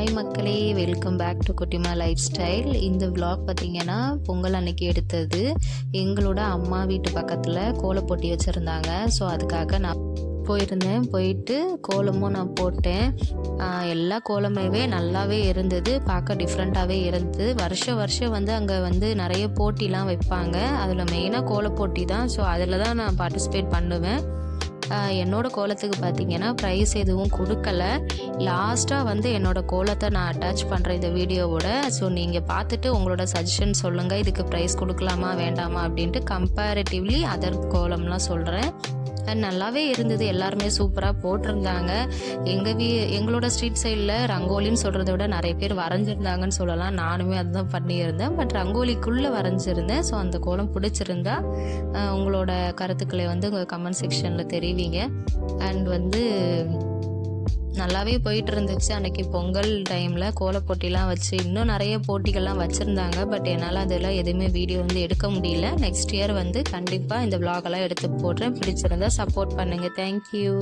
Hi மக்களே welcome back to Kuttima lifestyle இந்த vlog பார்த்தீங்கன்னா பொங்கல் அன்னைக்கு எடுத்தது. எங்களோட அம்மா வீட்டு பக்கத்தில் கோலம் போட்டி வச்சுருந்தாங்க. ஸோ அதுக்காக நான் போயிருந்தேன். போயிட்டு கோலமும் நான் போட்டேன். எல்லா கோலமாவே நல்லாவே இருந்தது. பார்க்க டிஃப்ரெண்ட்டாகவே இருந்தது. வருஷம் வருஷம் வந்து அங்கே வந்து நிறைய போட்டிலாம் வைப்பாங்க. அதில் மெயினாக கோல போட்டி தான். ஸோ அதில் தான் நான் பார்ட்டிசிபேட் பண்ணுவேன். என்னோடய கோலத்துக்கு பார்த்தீங்கன்னா ப்ரைஸ் எதுவும் கொடுக்கல. லாஸ்ட்டாக வந்து என்னோட கோலத்தை நான் அட்டாச் பண்ணுறேன் இந்த வீடியோவோட ஸோ நீங்கள் பார்த்துட்டு உங்களோட சஜஷன் சொல்லுங்கள் இதுக்கு ப்ரைஸ் கொடுக்கலாமா வேண்டாமா அப்படின்ட்டு கம்பேரிட்டிவ்லி அதர் கோலம்லாம் சொல்கிறேன் அண்ட் நல்லாவே இருந்தது. எல்லாருமே சூப்பராக போட்டிருந்தாங்க. எங்கள் வீ எங்களோட ஸ்ட்ரீட் சைடில் ரங்கோலின்னு சொல்கிறத விட நிறைய பேர் வரைஞ்சிருந்தாங்கன்னு சொல்லலாம். நானுமே அதுதான் பண்ணியிருந்தேன். பட் ரங்கோலிக்குள்ளே வரைஞ்சிருந்தேன். ஸோ அந்த கோலம் பிடிச்சிருந்தா உங்களோட கருத்துக்களை வந்து உங்கள் கமெண்ட் செக்ஷனில் தெரிவிங்க. அண்ட் வந்து நல்லாவே போயிட்டு இருந்துச்சு அன்னைக்கு பொங்கல் டைமில் கோலப் போட்டிலாம் வச்சு இன்னும் நிறைய போட்டிகள்லாம் வச்சுருந்தாங்க. பட் என்னால் அதெல்லாம் எதுவுமே வீடியோ வந்து எடுக்க முடியல. நெக்ஸ்ட் இயர் வந்து கண்டிப்பாக இந்த விலாகெல்லாம் எல்லாம் எடுத்து போடுறேன். பிடிச்சிருந்தா சப்போர்ட் பண்ணுங்கள் தேங்க்யூ